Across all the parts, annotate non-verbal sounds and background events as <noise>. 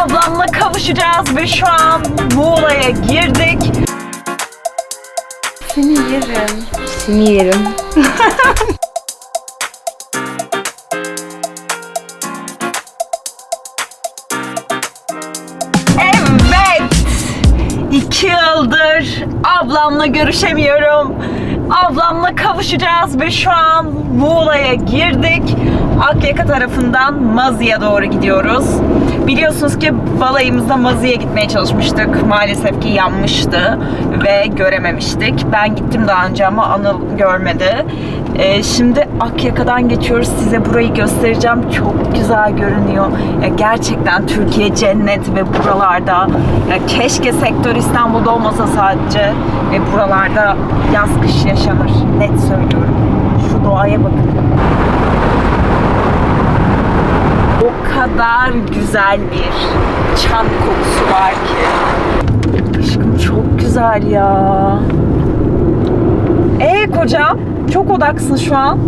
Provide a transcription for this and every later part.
Ablamla kavuşacağız ve şu an Muğla'ya girdik. Seni yerim. Seni yerim. <laughs> Evet. İki yıldır ablamla görüşemiyorum. Ablamla kavuşacağız ve şu an Muğla'ya girdik. Akyaka tarafından Mazı'ya doğru gidiyoruz. Biliyorsunuz ki balayımızda Mazı'ya gitmeye çalışmıştık. Maalesef ki yanmıştı ve görememiştik. Ben gittim daha önce ama Anıl görmedi. Ee, şimdi Akyaka'dan geçiyoruz. Size burayı göstereceğim. Çok güzel görünüyor. Ya gerçekten Türkiye cennet ve buralarda ya keşke sektör İstanbul'da olmasa sadece ve buralarda yaz kış yaşanır. Net söylüyorum. Şu doğaya bakın. O kadar güzel bir çam kokusu var ki. Aşkım çok güzel ya. Ee kocam çok odaksın şu an.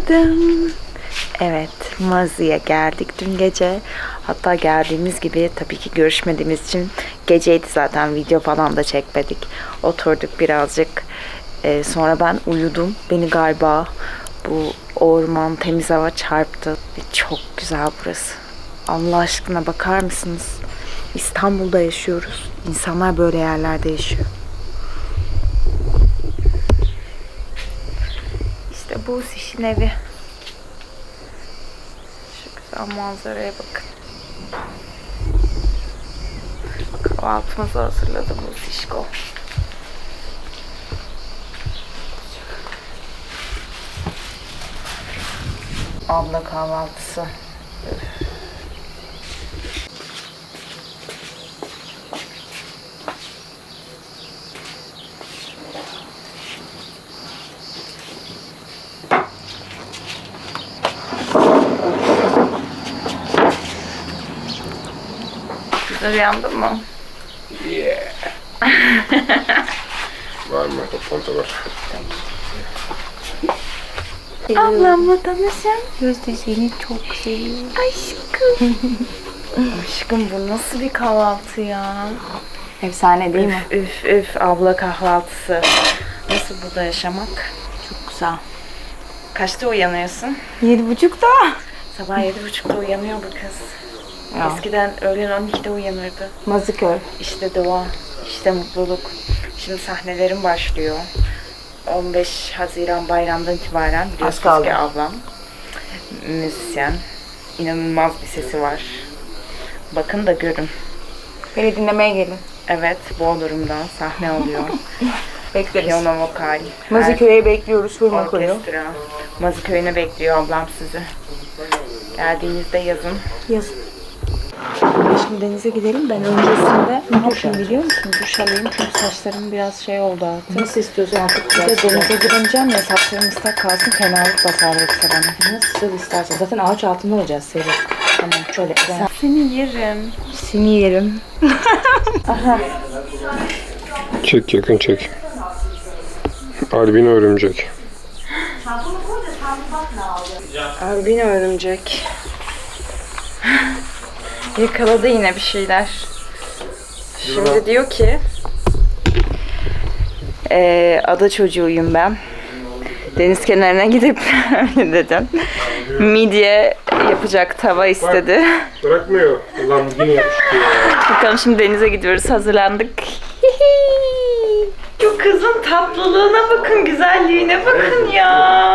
Günaydın. Evet, Mazi'ye geldik dün gece. Hatta geldiğimiz gibi tabii ki görüşmediğimiz için geceydi zaten video falan da çekmedik. Oturduk birazcık. Ee, sonra ben uyudum. Beni galiba bu orman, temiz hava çarptı. Ve çok güzel burası. Allah aşkına bakar mısınız? İstanbul'da yaşıyoruz. İnsanlar böyle yerlerde yaşıyor. Bu işin evi. Şu güzel manzaraya bakın. Kahvaltımızı hazırladı bu şişko. Abla kahvaltısı. Güzel uyandın mı? Yeah. <laughs> var mı? Toplantı var. Ablamla tanışın. Gözde seni çok seviyorum. Aşkım. <laughs> Aşkım bu nasıl bir kahvaltı ya? Efsane değil mi? Üf üf abla kahvaltısı. Nasıl burada yaşamak? Çok güzel. Kaçta uyanıyorsun? Yedi buçukta. Sabah yedi buçukta uyanıyor bu kız. Ya. Eskiden öğlen 12'de uyanırdı. Mazıköy. İşte dua, işte mutluluk. Şimdi sahnelerim başlıyor. 15 Haziran bayramdan itibaren biliyorsunuz ki ablam müzisyen. İnanılmaz bir sesi var. Bakın da görün. Beni dinlemeye gelin. Evet, Bodrum'dan sahne alıyor. <laughs> Bekleriz. Piyano vokal. Mazıköy'e bekliyoruz. Hurma koyu. Orkestra. Mazıköy'üne bekliyor ablam sizi. Geldiğinizde yazın. Yazın. Şimdi denize gidelim. Ben öncesinde ne yapayım biliyor musun? Duş alayım çünkü saçlarım biraz şey oldu artık. Nasıl istiyorsan artık Bir de denize gireceğim ya saçlarım ıslak kalsın fenalık basar yoksa bana. Nasıl istersen. Zaten ağaç altında olacağız seri. Tamam şöyle. Ben... Seni yerim. Seni yerim. Çek yakın çek. Albino örümcek. Albino örümcek. Yakaladı yine bir şeyler. Şimdi diyor ki eee ada çocuğuyum ben. Deniz kenarına gidip <laughs> dedim. Midye yapacak tava istedi. Bırakmıyor. Ulan yine yapıştı ya. Bakalım şimdi denize gidiyoruz. Hazırlandık. Şu kızın tatlılığına bakın, güzelliğine bakın ya.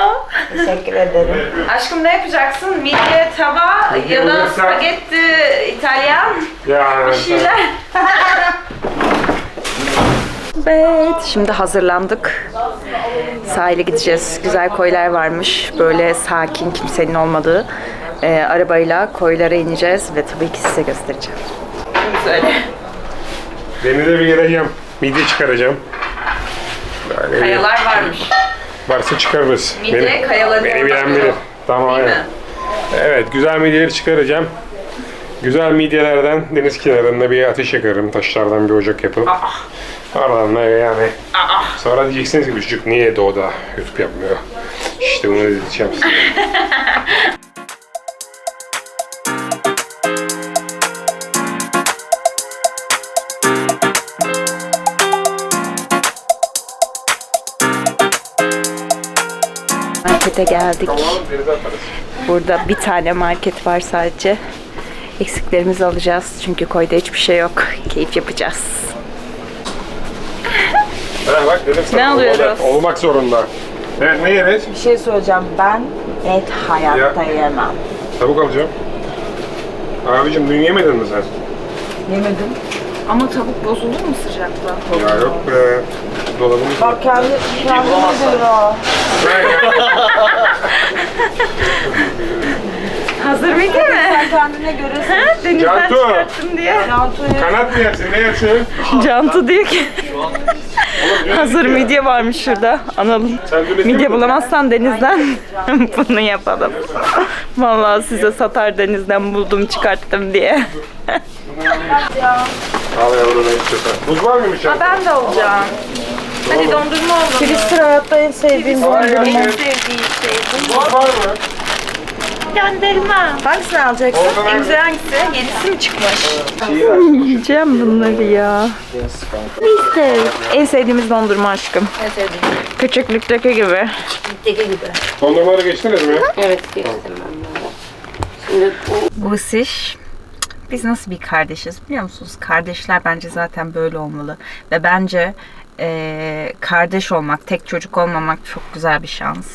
Teşekkür ederim. Aşkım ne yapacaksın? Midye, tava ya da olursa- spagetti İtalyan Ya. bir şeyler. <laughs> Evet, şimdi hazırlandık. Sahile gideceğiz. Güzel koylar varmış. Böyle sakin, kimsenin olmadığı. Ee, arabayla koylara ineceğiz ve tabii ki size göstereceğim. Söyle. Denize bir gireceğim. Midye çıkaracağım. Yani Kayalar varmış. Varsa çıkarırız. Midye beni oradan bilen bilir. Tamam Değil aynen. mi? Evet güzel midyeleri çıkaracağım. Güzel midyelerden deniz kenarında bir ateş yakarım. Taşlardan bir ocak yapıp. Oradan da yani. Sonra diyeceksiniz ki çocuk niye doğuda YouTube yapmıyor? İşte bunu diyeceğim size. <laughs> Markete geldik. Burada bir tane market var sadece. Eksiklerimizi alacağız çünkü koyda hiçbir şey yok. Keyif yapacağız. Ha bak dedim sana. Ne alıyoruz? Olmak zorunda. Evet ne yeriz? Bir şey söyleyeceğim. Ben et hayatta yemem. Tavuk alacağım. Abicim dün yemedin mi sen? Yemedim. Ama tavuk bozulur mu sıcakta? Ya yok be. Dolabımız. Bak kendi kendine göre. <laughs> Hazır mıydı mı? Sen kendine göre Denizden Cantu. çıkarttım diye. Kanat mı yersin? Ne yersin? Cantu diyor ki <laughs> hazır midye varmış şurada. Analım. Sen dün Midye midye bulamazsan denizden <laughs> bunu yapalım. Vallahi size satar denizden buldum çıkarttım diye. Al yavrum ne istiyorsan. Buz var mıymış ya? Ben de alacağım. Hadi dondurma olalım. Twister hayatta en sevdiğim dondurma. En sevdiği şey. Buz var mı? Dondurma. Hangisini alacaksın? Orada En güzel hangisi? Yedisi mi çıkmış? şeyi ver. Yiyeceğim bunları ya. İşte. En sevdiğimiz dondurma aşkım. En sevdiğim. Küçüklükteki gibi. Dege gibi. Dondurmaları geçtiniz mi? Evet geçtim ben. Şimdi bu Bu siş. Biz nasıl bir kardeşiz biliyor musunuz? Kardeşler bence zaten böyle olmalı. Ve bence eee, kardeş olmak, tek çocuk olmamak çok güzel bir şans.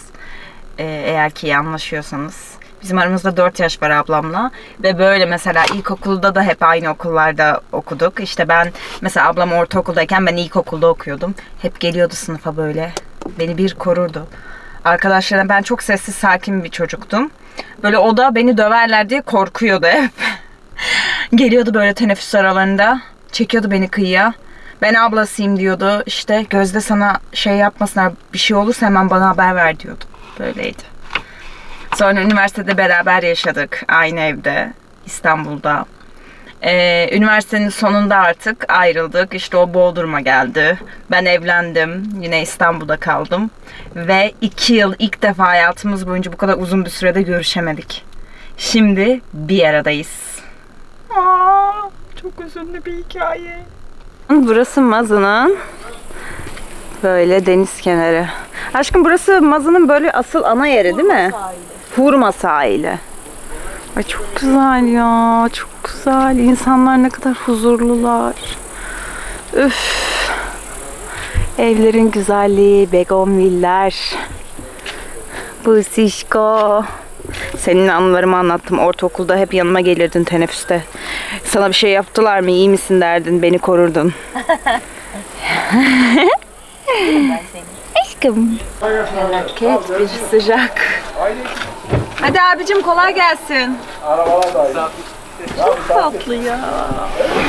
Eee, eğer ki iyi anlaşıyorsanız. Bizim aramızda 4 yaş var ablamla. Ve böyle mesela ilkokulda da hep aynı okullarda okuduk. İşte ben mesela ablam ortaokuldayken ben ilkokulda okuyordum. Hep geliyordu sınıfa böyle. Beni bir korurdu. Arkadaşlarım ben çok sessiz sakin bir çocuktum. Böyle o da beni döverler diye korkuyordu hep. Geliyordu böyle teneffüs aralarında. Çekiyordu beni kıyıya. Ben ablasıyım diyordu. İşte Gözde sana şey yapmasınlar bir şey olursa hemen bana haber ver diyordu. Böyleydi. Sonra üniversitede beraber yaşadık. Aynı evde. İstanbul'da. Ee, üniversitenin sonunda artık ayrıldık. İşte o Bodrum'a geldi. Ben evlendim. Yine İstanbul'da kaldım. Ve iki yıl ilk defa hayatımız boyunca bu kadar uzun bir sürede görüşemedik. Şimdi bir aradayız. Aa, çok üzünlü bir hikaye. Burası Mazı'nın böyle deniz kenarı. Aşkım burası Mazı'nın böyle asıl ana yeri değil mi? Hurma sahili. Ay çok güzel ya. Çok güzel. İnsanlar ne kadar huzurlular. Üf. Evlerin güzelliği, begonviller. Bu Sişko. Senin anılarımı anlattım. Ortaokulda hep yanıma gelirdin teneffüste. Sana bir şey yaptılar mı? İyi misin derdin. Beni korurdun. <laughs> Aşkım. Felaket bir sıcak. Hadi abicim kolay gelsin. Çok tatlı ya.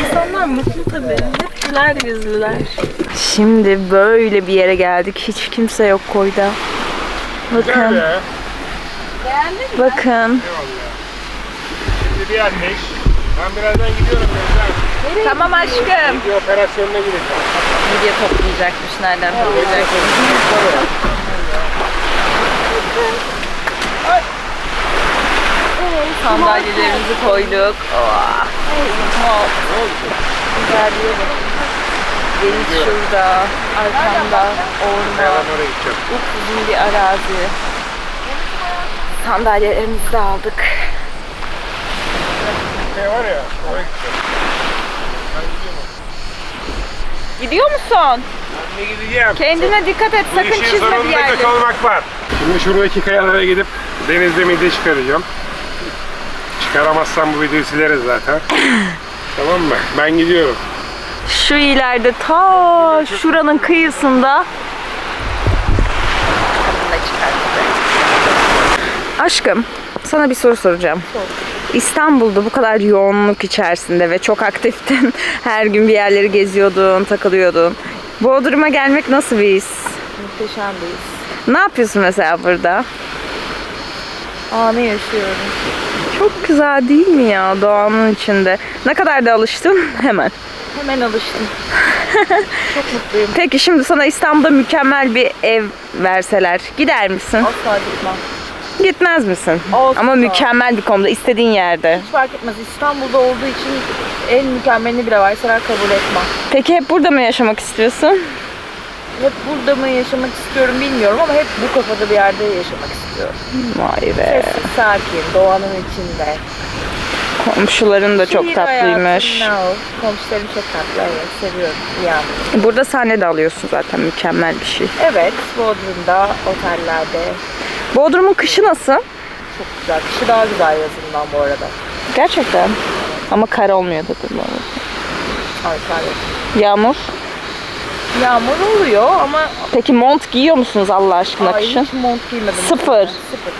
İnsanlar mutlu tabii. Hep güler yüzlüler. Şimdi böyle bir yere geldik. Hiç kimse yok koyda. Bakın. Bakın. Şimdi bir ateş. Ben birazdan gidiyorum Gözden. Tamam aşkım. Bir operasyonuna gireceğim. Midye toplayacakmış. Nereden toplayacak? Sandalyelerimizi koyduk. Oh. Güzelliğe bakın. Deniz şurada. Arkamda orman. Ben oraya gideceğim. Upuzun bir arazi. Sandalyelerimizi de aldık. Ne var ya? Oraya. Gidiyor musun? Ne gideceğim? Kendine dikkat et. Sakın çizme bir sonunda yerde. kalmak var. Şimdi şuradaki kayalara gidip denizde midye çıkaracağım. Çıkaramazsam bu videoyu sileriz zaten. <laughs> tamam mı? Ben gidiyorum. Şu ileride ta şuranın kıyısında Aşkım sana bir soru soracağım. İstanbul'da bu kadar yoğunluk içerisinde ve çok aktiftin. <laughs> Her gün bir yerleri geziyordun, takılıyordun. Bodrum'a gelmek nasıl bir his? Muhteşemdeyiz. Ne yapıyorsun mesela burada? Anı yaşıyorum. Çok güzel değil mi ya doğanın içinde? Ne kadar da alıştın? <laughs> Hemen. Hemen alıştım. <laughs> Çok mutluyum. Peki şimdi sana İstanbul'da mükemmel bir ev verseler gider misin? Asla gitmem. Gitmez misin? Asla. Ama mükemmel bir konumda istediğin yerde. Hiç fark etmez. İstanbul'da olduğu için en mükemmelini bile verseler kabul etmem. Peki hep burada mı yaşamak istiyorsun? Hep burada mı yaşamak istiyorum bilmiyorum ama hep bu kafada bir yerde yaşamak istiyorum. Vay be. Sessiz, sakin, doğanın içinde. Komşuların da çok Şehir tatlıymış. hayatı, no. Komşularım çok tatlı, evet seviyorum. Yani. Burada sahne de alıyorsun zaten mükemmel bir şey. Evet, Bodrum'da, otellerde Bodrum'un kışı nasıl? çok güzel. Kışı daha güzel yazından bu arada. Gerçekten. Ama kar olmuyor dedim. Ay, pardon. Yağmur. Yağmur oluyor ama Peki mont giyiyor musunuz Allah aşkına ay, kışın? hiç mont giymedim. Sıfır. Sıfır.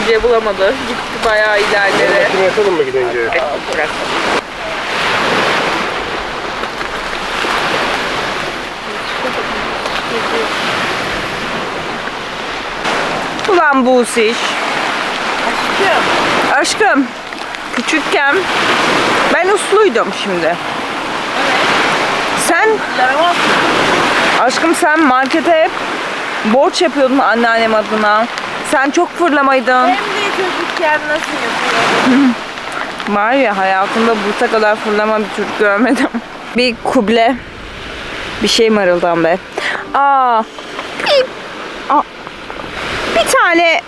Midye bulamadı. Gitti bayağı ilerlere. Bırakalım mı gidince? Bırak. Ulan bu iş. Aşkım. Aşkım, küçükken ben usluydum şimdi. Sen, Yaramaz. aşkım sen markete hep borç yapıyordun anneannem adına. Sen çok fırlamaydın. Hem de çocukken nasıl yapıyorum? <laughs> Var ya hayatımda bu kadar fırlama bir çocuk görmedim. <laughs> Bir kuble. Bir şey mırıldan be. Aa. Aa, tane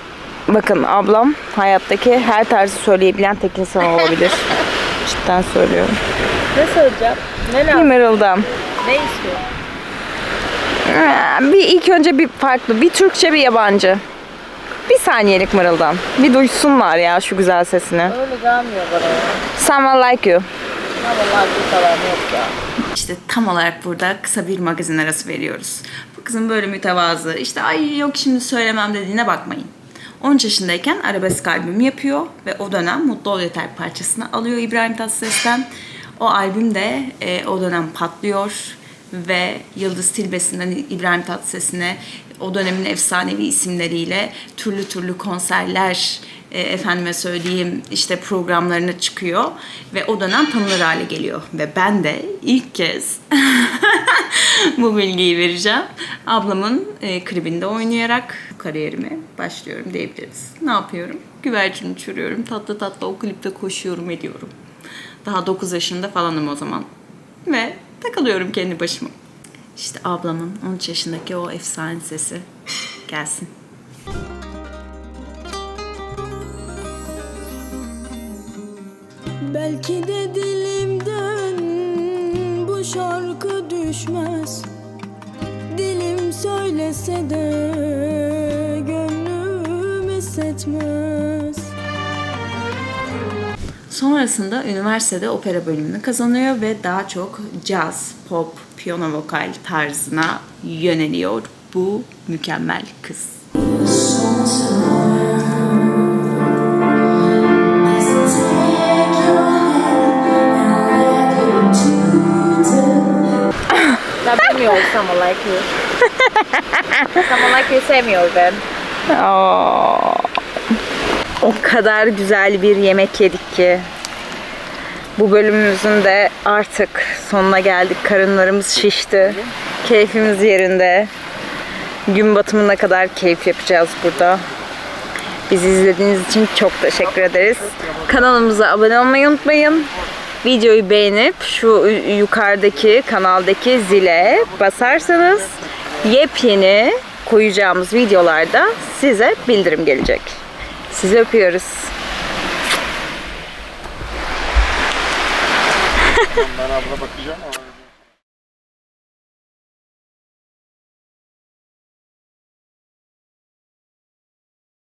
bakın ablam hayattaki her tarzı söyleyebilen tek insan olabilir. <laughs> Cidden söylüyorum. Ne söyleyeceğim? Ne lazım? mırıldan. Ne istiyorsun? Ee, Bir ilk önce bir farklı, bir Türkçe bir yabancı. Bir saniyelik mırıldan. Bir duysunlar ya şu güzel sesini. Öyle gelmiyor bana ya. Someone like you. Ha vallahi bir falan yok ya. İşte tam olarak burada kısa bir magazin arası veriyoruz. Kızın böyle mütevazı, işte ay yok şimdi söylemem dediğine bakmayın. 13 yaşındayken arabesk albüm yapıyor ve o dönem Mutlu Ol Yeter parçasını alıyor İbrahim Tatlıses'ten. O albüm de e, o dönem patlıyor ve Yıldız Tilbesi'nden İbrahim Tatlıses'ine o dönemin efsanevi isimleriyle türlü türlü konserler e, efendime söyleyeyim işte programlarına çıkıyor ve o dönem tanınır hale geliyor. Ve ben de ilk kez <laughs> bu bilgiyi vereceğim. Ablamın e, klibinde oynayarak kariyerime başlıyorum diyebiliriz. Ne yapıyorum? Güvercin uçuruyorum. Tatlı tatlı o klipte koşuyorum ediyorum. Daha 9 yaşında falanım o zaman. Ve takılıyorum kendi başıma. İşte ablamın 13 yaşındaki o efsane sesi gelsin. Belki de dilimden bu şarkı düşmez Dilim söylese de gönlüm hissetmez Sonrasında üniversitede opera bölümünü kazanıyor ve daha çok caz, pop, piyano vokal tarzına yöneliyor bu mükemmel kız. Ya bilmiyor someone like you. <laughs> someone like you sevmiyor ben. Aa, o kadar güzel bir yemek yedik ki. Bu bölümümüzün de artık sonuna geldik. Karınlarımız şişti. Keyfimiz yerinde. Gün batımına kadar keyif yapacağız burada. Bizi izlediğiniz için çok teşekkür ederiz. Kanalımıza abone olmayı unutmayın. Videoyu beğenip şu yukarıdaki kanaldaki zile basarsanız yepyeni koyacağımız videolarda size bildirim gelecek. Sizi öpüyoruz. Ben abla bakacağım ama.